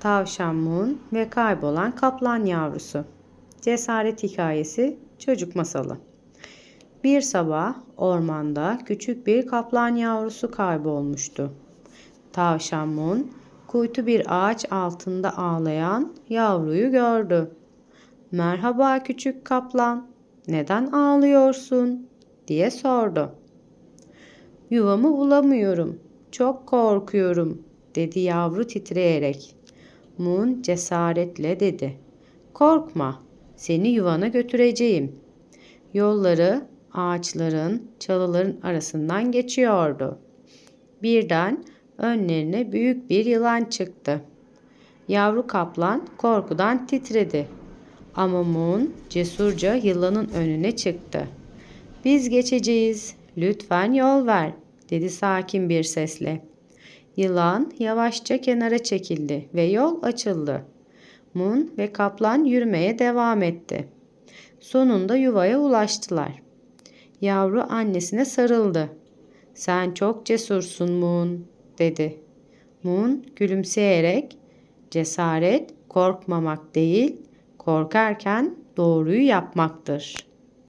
Tavşan Moon ve kaybolan kaplan yavrusu. Cesaret hikayesi çocuk masalı. Bir sabah ormanda küçük bir kaplan yavrusu kaybolmuştu. Tavşan Moon kuytu bir ağaç altında ağlayan yavruyu gördü. Merhaba küçük kaplan, neden ağlıyorsun? diye sordu. Yuvamı bulamıyorum, çok korkuyorum, dedi yavru titreyerek. Moon cesaretle dedi. Korkma, seni yuvana götüreceğim. Yolları ağaçların, çalıların arasından geçiyordu. Birden önlerine büyük bir yılan çıktı. Yavru kaplan korkudan titredi. Ama Moon cesurca yılanın önüne çıktı. Biz geçeceğiz, lütfen yol ver, dedi sakin bir sesle. Yılan yavaşça kenara çekildi ve yol açıldı. Moon ve kaplan yürümeye devam etti. Sonunda yuvaya ulaştılar. Yavru annesine sarıldı. Sen çok cesursun Moon, dedi. Moon gülümseyerek, cesaret korkmamak değil, korkarken doğruyu yapmaktır.''